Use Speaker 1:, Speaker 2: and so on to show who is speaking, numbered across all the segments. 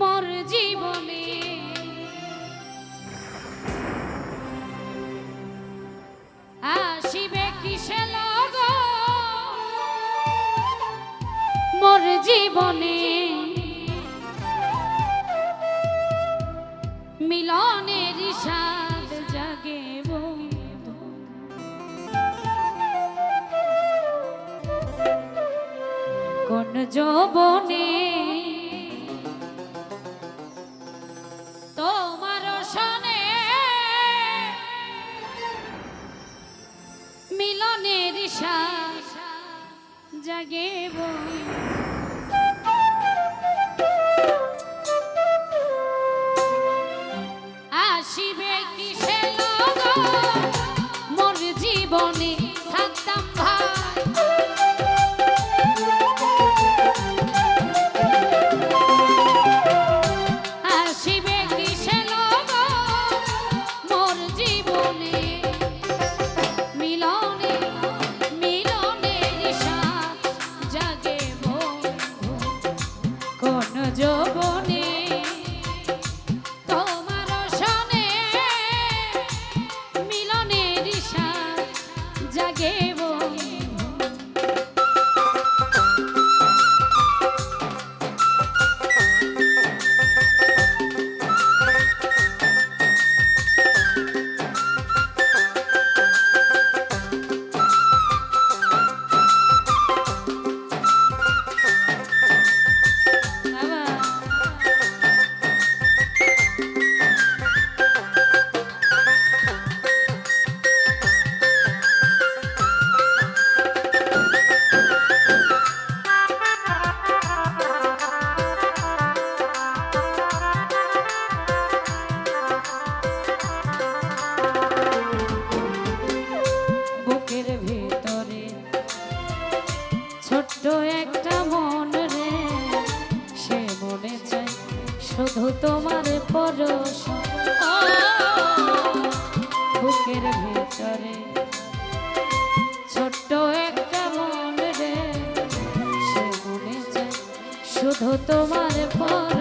Speaker 1: মর জীবনে। আসিবে কিসে লগ? মর জীবনে। মিলনের সাদ জাগে বন্ধু। কোন যৌবনে লাগে বই তারে পরশ। বুকের ভেতরে। ছোট্ট একটা মন রে সে মনে যায় শুধু তোমার পর।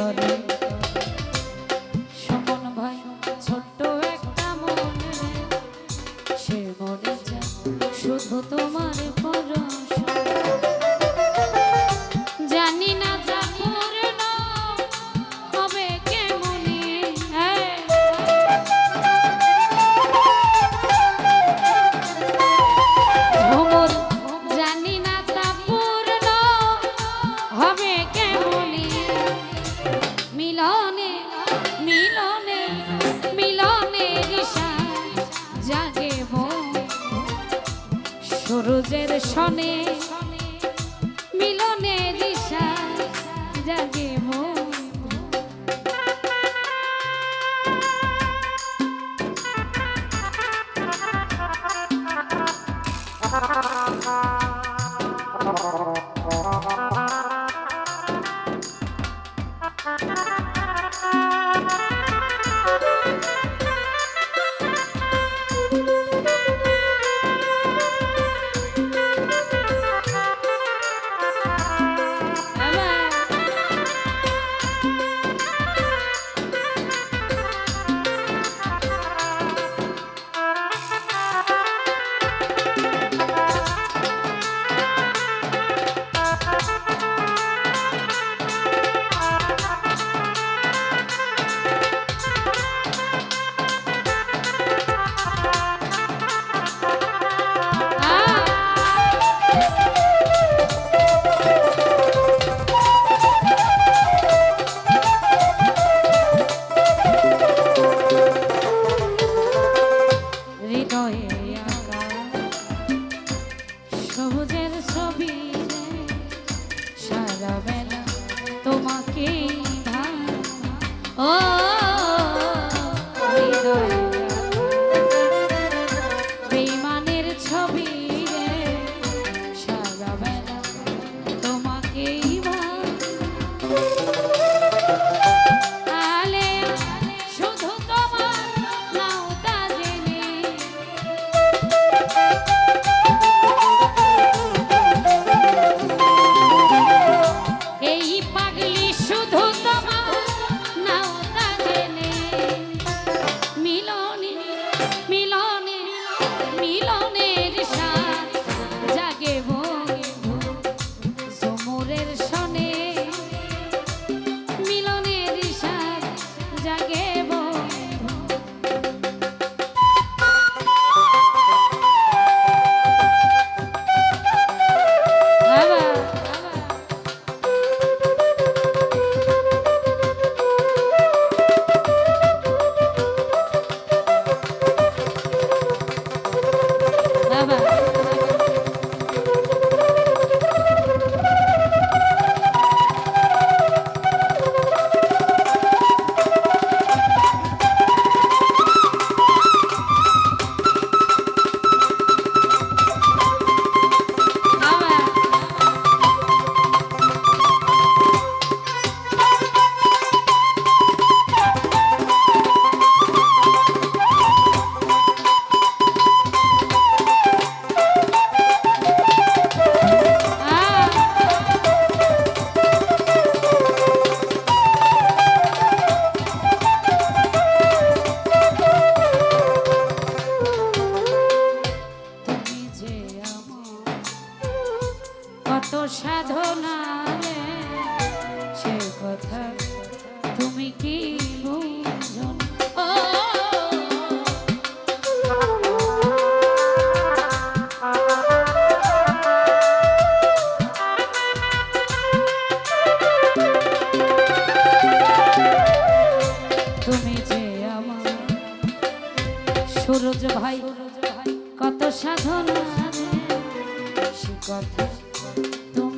Speaker 1: ভিতরে সূরজের সনে মিলনে দিশা জাগে মন। Dom